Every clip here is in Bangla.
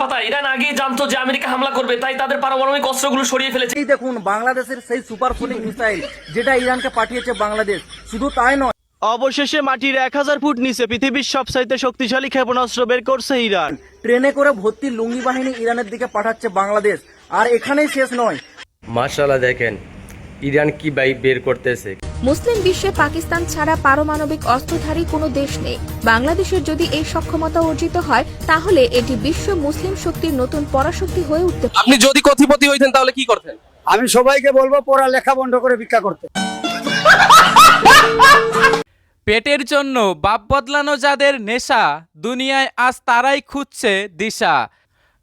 পাতায় ইরান আগেই জানতো যে আমেরিকা হামলা করবে তাই তাদের পারমাণবিক অস্ত্রগুলো সরিয়ে ফেলেছে। এই দেখুন বাংলাদেশের সেই সুপারসোনিক মিসাইল যেটা ইরানকে পাঠিয়েছে বাংলাদেশ। শুধু তাই নয় অবশেষে মাটির এক হাজার ফুট নিচে পৃথিবীর সবচাইতে শক্তিশালী ক্ষেপণাস্ত্র বের করছে ইরান। ট্রেনে করে ভর্তি লুঙ্গি বাহিনী ইরানের দিকে পাঠাচ্ছে বাংলাদেশ। আর এখানেই শেষ নয়। মার্শাল্লাহ দেখেন ইরান কি বাই বের করতেছে। মুসলিম বিশ্বে পাকিস্তান ছাড়া পারমাণবিক অস্ত্রধারী কোনো দেশ নেই। বাংলাদেশের যদি এই সক্ষমতা অর্জিত হয় তাহলে এটি বিশ্ব মুসলিম শক্তির নতুন পরাশক্তি হয়ে উঠতে আপনি যদি কথিপতি হইতেন তাহলে কি করতেন? আমি সবাইকে বলব পড়া লেখা বন্ধ করে ভিক্ষা করতে। পেটের জন্য বাপ বদলানো যাদের নেশা দুনিয়ায় আজ তারাই খুঁজছে দিশা।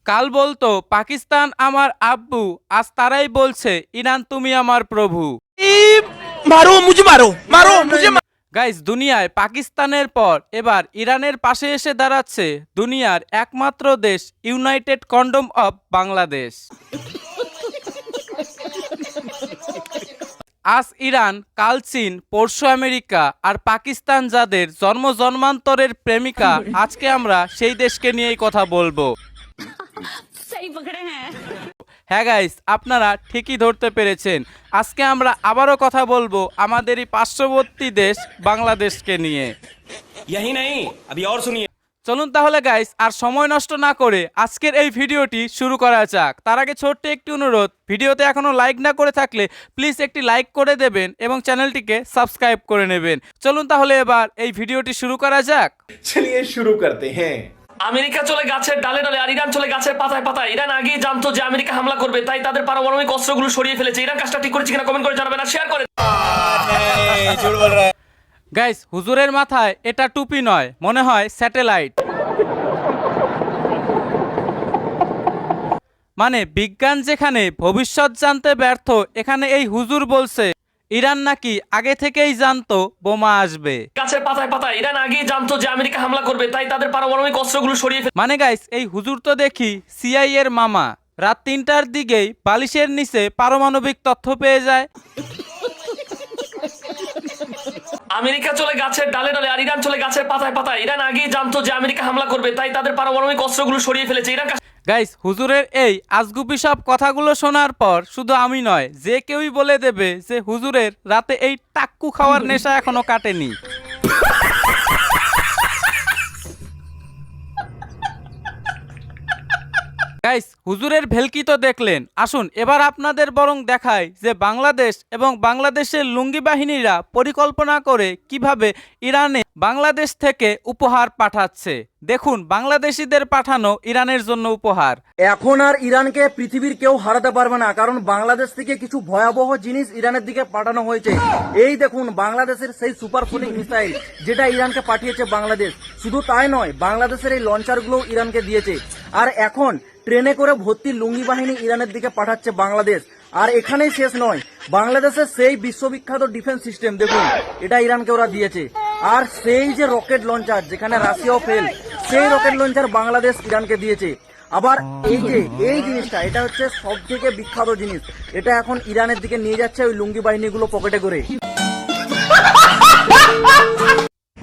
কাল বলতো পাকিস্তান আমার আব্বু আজ তারাই বলছে ইরান তুমি আমার প্রভু। মারো মুঝে মারো মারো মুঝে গাইস দুনিয়ায় পাকিস্তানের পর এবার ইরানের পাশে এসে দাঁড়াচ্ছে দুনিয়ার একমাত্র দেশ ইউনাইটেড কন্ডম অফ বাংলাদেশ আজ ইরান কাল চীন পরশু আমেরিকা আর পাকিস্তান যাদের জন্ম জন্মান্তরের প্রেমিকা আজকে আমরা সেই দেশকে নিয়েই কথা বলব। হ্যাঁ গাইস আপনারা ঠিকই ধরতে পেরেছেন। আজকে আমরা আবারও কথা বলব আমাদেরই পার্শ্ববর্তী দেশ বাংলাদেশকে নিয়ে। চলুন তাহলে গাইস আর সময় নষ্ট না করে আজকের এই ভিডিওটি শুরু করা যাক। তার আগে ছোট্ট একটি অনুরোধ ভিডিওতে এখনও লাইক না করে থাকলে প্লিজ একটি লাইক করে দেবেন এবং চ্যানেলটিকে সাবস্ক্রাইব করে নেবেন। চলুন তাহলে এবার এই ভিডিওটি শুরু করা যাক। চলিয়ে শুরু করতে হ্যাঁ আমেরিকা চলে গাছের ডালে ডালে আর ইরান চলে গাছের পাতায় পাতায়। ইরান আগেই জানতো যে আমেরিকা হামলা করবে, তাই তাদের পারমাণবিক অস্ত্রগুলো সরিয়ে ফেলেছে। ইরান কাজটা ঠিক করেছে কিনা কমেন্ট করে জানাবেন আর শেয়ার করে গাইস হুজুরের মাথায় এটা টুপি নয়, মনে হয় স্যাটেলাইট মানে বিজ্ঞান যেখানে ভবিষ্যৎ জানতে ব্যর্থ, এখানে এই হুজুর বলছে ইরান নাকি আগে থেকেই জানতো বোমা আসবে। গাছের পাতায় পাতায় ইরান আগেই জানতো যে আমেরিকা হামলা করবে তাই তাদের পারমাণবিক অস্ত্রগুলো সরিয়ে মানে গাইস এই হুজুর তো দেখি সিআই এর মামা। রাত তিনটার দিকেই বালিশের নিচে পারমাণবিক তথ্য পেয়ে যায়। আমেরিকা চলে গাছের ডালে ডালে আর ইরান চলে গাছের পাতায় পাতায়। ইরান আগেই জানতো যে আমেরিকা হামলা করবে তাই তাদের পারমাণবিক অস্ত্রগুলো সরিয়ে ফেলেছে। ইরান গাইস, হুজুরের এই আজগুপি সব কথাগুলো শোনার পর শুধু আমি নয়, যে কেউই বলে দেবে যে হুজুরের রাতে এই টাক্কু খাওয়ার নেশা এখনও কাটেনি। গাইস, হুজুরের ভেলকি তো দেখলেন। আসুন, এবার আপনাদের বরং দেখায় যে বাংলাদেশ এবং বাংলাদেশের লুঙ্গি বাহিনীরা পরিকল্পনা করে কীভাবে ইরানে বাংলাদেশ থেকে উপহার পাঠাচ্ছে। দেখুন, বাংলাদেশিদের পাঠানো ইরানের জন্য উপহার। এখন আর ইরানকে পৃথিবীর কেউ হারাতে পারবে না, কারণ বাংলাদেশ থেকে কিছু ভয়াবহ জিনিস ইরানের দিকে পাঠানো হয়েছে। এই দেখুন, বাংলাদেশের সেই সুপারসোনিক মিসাইল যেটা ইরানকে পাঠিয়েছে বাংলাদেশ। শুধু তাই নয়, বাংলাদেশের এই লঞ্চারগুলো ইরানকে দিয়েছে। আর এখন ট্রেনে করে ভর্তি লুঙ্গি বাহিনী ইরানের দিকে পাঠাচ্ছে বাংলাদেশ। আর এখানেই শেষ নয়, বাংলাদেশের সেই বিশ্ববিখ্যাত ডিফেন্স সিস্টেম, দেখুন, এটা ইরানকে ওরা দিয়েছে। আর সেই যে রকেট লঞ্চার, যেখানে রাশিয়াও ফেল, সেই রকেট লঞ্চার বাংলাদেশ ইরানকে দিয়েছে। আবার এই যে, এই জিনিসটা, এটা হচ্ছে সব থেকে বিখ্যাত জিনিস। এটা এখন ইরানের দিকে নিয়ে যাচ্ছে ওই লুঙ্গি বাহিনীগুলো পকেটে করে।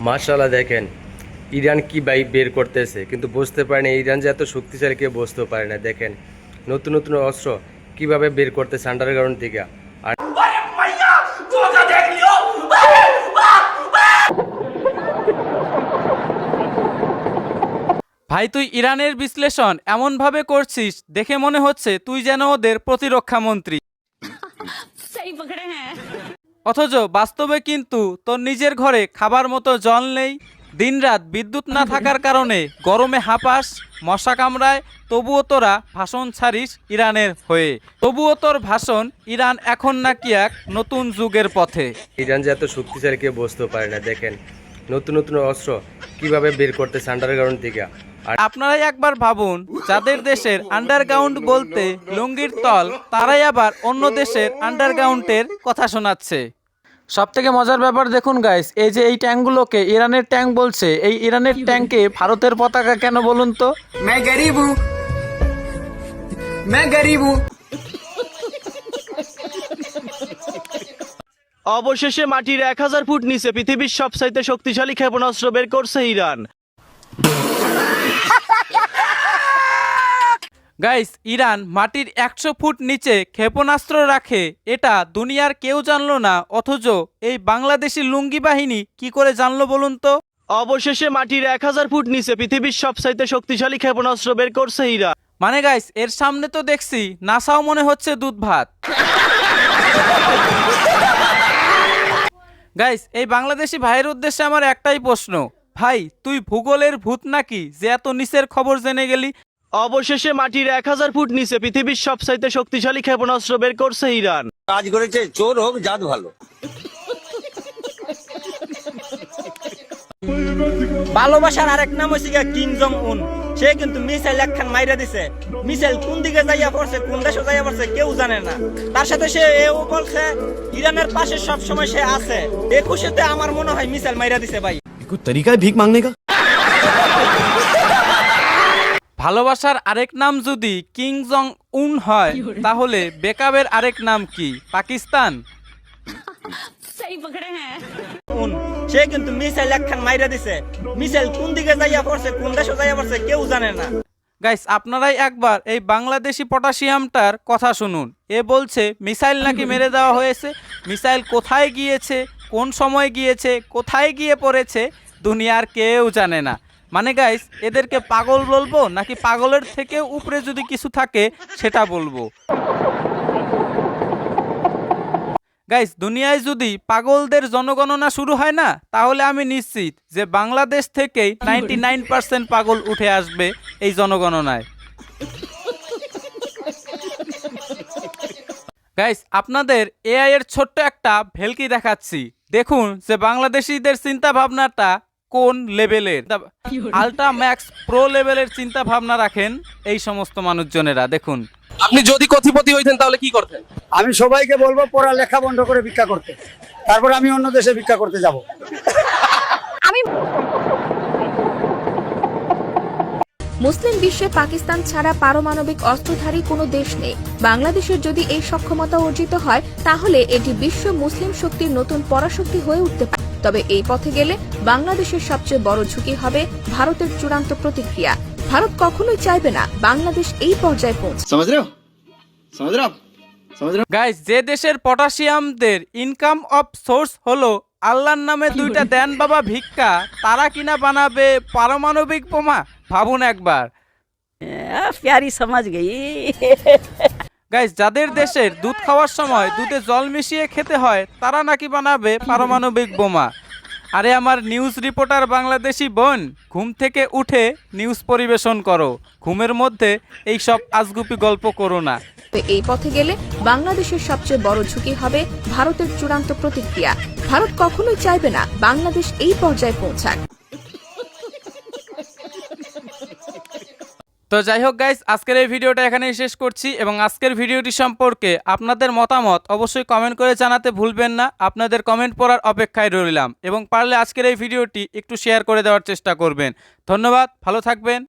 মার্শাল্লাহ দেখেন ইরান কি বাই বের করতেছে? কিন্তু বুঝতে পারে না ইরান যে এত শক্তিশালী কেউ বুঝতে পারে না। দেখেন নতুন নতুন অস্ত্র কীভাবে বের করতেছে আন্ডারগ্রাউন্ড থেকে আর ভাই তুই ইরানের বিশ্লেষণ এমনভাবে করছিস দেখে মনে হচ্ছে তুই যেন ওদের প্রতিরক্ষা মন্ত্রী অথচ বাস্তবে কিন্তু তোর নিজের ঘরে খাবার মতো জল নেই। দিনরাত বিদ্যুৎ না থাকার কারণে গরমে হাঁপাস মশা কামড়ায় তবুও তোরা ভাষণ ছাড়িস ইরানের হয়ে। তবুও তোর ভাষণ ইরান এখন নাকি এক নতুন যুগের পথে। ইরান যে এত শক্তিশালী কেউ বুঝতে পারে না দেখেন। নতুন নতুন অস্ত্র কীভাবে বের করতেছে আন্ডারগ্রাউন্ড থেকে। আর আপনারাই একবার ভাবুন যাদের দেশের আন্ডারগ্রাউন্ড বলতে লুঙ্গির তল তারাই আবার অন্য দেশের আন্ডারগ্রাউন্ডের কথা শোনাচ্ছে। সব থেকে মজার ব্যাপার দেখুন গাইস এই যে এই ট্যাঙ্কগুলোকে ইরানের ট্যাঙ্ক বলছে এই ইরানের ট্যাঙ্কে ভারতের পতাকা কেন বলুন তো मैं गरीब हूँ मैं गरीब हूँ অবশেষে মাটির এক হাজার ফুট নিচে পৃথিবীর সবচাইতে শক্তিশালী ক্ষেপণাস্ত্র বের করছে ইরান গাইস ইরান মাটির একশো ফুট নিচে ক্ষেপণাস্ত্র রাখে। এটা দুনিয়ার কেউ জানলো না অথচ এই বাংলাদেশি লুঙ্গি বাহিনী কি করে জানলো বলুন তো? অবশেষে মাটির এক হাজার ফুট নিচে পৃথিবীর সবচাইতে শক্তিশালী ক্ষেপণাস্ত্র বের করছে ইরান। মানে গাইস এর সামনে তো দেখছি নাসাও মনে হচ্ছে দুধ ভাত। গাইস এই বাংলাদেশি ভাইয়ের উদ্দেশ্যে আমার একটাই প্রশ্ন। ভাই তুই ভূগোলের ভূত নাকি যে এত নিচের খবর জেনে গেলি? অবশেষে মাটির এক হাজার ফুট নিচে পৃথিবীর সবচাইতে শক্তিশালী ক্ষেপণাস্ত্র বের করছে ইরান। কাজ করেছে চোর হোক জাত ভালো। ভালোবাসার আরেক নাম হচ্ছে গিয়া কিং জং উন সে কিন্তু মিসাইল একখান মাইরা দিছে। মিসাইল কোন দিকে যাইয়া পড়ছে কোন দেশে যাইয়া পড়ছে কেউ জানে না। তার সাথে সে এও বলছে ইরানের পাশে সব সময় সে আছে। একুশেতে আমার মনে হয় মিসাইল মাইরা দিছে ভাই। ভালোবাসার আরেক নাম যদি কিং জং উন হয় তাহলে বেকাবের আরেক নাম কি? পাকিস্তান? উন সে কিন্তু মিসাইল একখান মাইরা দিছে। মিসাইল কোন দিকে যাইয়া পড়ছে কোন দেশে যাইয়া পড়ছে কেউ জানে না। গাইস আপনারাই একবার এই বাংলাদেশি পটাশিয়ামটার কথা শুনুন। এ বলছে মিসাইল নাকি মেরে দেওয়া হয়েছে? মিসাইল কোথায় গিয়েছে? কোন সময় গিয়েছে? কোথায় গিয়ে পড়েছে? দুনিয়ার কেউ জানে না। মানে গাইস এদেরকে পাগল বলব নাকি পাগলের থেকে উপরে যদি কিছু থাকে, সেটা বলব। গাইস দুনিয়ায় যদি পাগলদের জনগণনা শুরু হয় না, তাহলে আমি নিশ্চিত যে বাংলাদেশ থেকেই নাইনটি নাইন পার্সেন্ট পাগল উঠে আসবে এই জনগণনায়। গাইস আপনাদের এআই এর ছোট্ট একটা ভেলকি দেখাচ্ছি। দেখুন যে বাংলাদেশিদের চিন্তা ভাবনাটা কোন লেভেলের? আলট্রা ম্যাক্স প্রো লেভেলের চিন্তা ভাবনা রাখেন এই সমস্ত মানুষজনেরা দেখুন। আপনি যদি কথিপতি হইতেন তাহলে কি করতেন? আমি সবাইকে বলব পড়ালেখা বন্ধ করে ভিক্ষা করতে। তারপর আমি অন্য দেশে ভিক্ষা করতে যাব। আমি মুসলিম বিশ্বে পাকিস্তান ছাড়া পারমাণবিক অস্ত্রধারী কোনো দেশ নেই। বাংলাদেশের যদি এই সক্ষমতা অর্জিত হয় তাহলে এটি বিশ্ব মুসলিম শক্তির নতুন পরাশক্তি হয়ে উঠতে পারে। তবে এই পথে গেলে বাংলাদেশের সবচেয়ে বড় ঝুঁকি হবে ভারতের চূড়ান্ত প্রতিক্রিয়া। ভারত কখনোই চাইবে না বাংলাদেশ এই পর্যায়ে পৌঁছে গাইস যে দেশের পটাশিয়ামদের ইনকাম অফ সোর্স হলো আল্লাহর নামে দুইটা দেন বাবা ভিক্ষা তারা কিনা বানাবে পারমাণবিক বোমা? ভাবুন একবার। প্যারি সমাজ গেই। গাইস যাদের দেশের দুধ খাওয়ার সময় দুধে জল মিশিয়ে খেতে হয় তারা নাকি বানাবে পারমাণবিক বোমা? আরে আমার নিউজ রিপোর্টার বাংলাদেশি বোন, ঘুম থেকে উঠে নিউজ পরিবেশন করো। ঘুমের মধ্যে এই সব আজগুপি গল্প করো না। এই পথে গেলে বাংলাদেশের সবচেয়ে বড় ঝুঁকি হবে ভারতের চূড়ান্ত প্রতিক্রিয়া। ভারত কখনোই চাইবে না বাংলাদেশ এই পর্যায়ে পৌঁছাক। তো যাই হোক গাইস আজকের এই ভিডিওটা এখানেই শেষ করছি এবং আজকের ভিডিওটি সম্পর্কে আপনাদের মতামত অবশ্যই কমেন্ট করে জানাতে ভুলবেন না। আপনাদের কমেন্ট পড়ার অপেক্ষায় রইলাম এবং পারলে আজকের এই ভিডিওটি একটু শেয়ার করে দেওয়ার চেষ্টা করবেন। ধন্যবাদ, ভালো থাকবেন।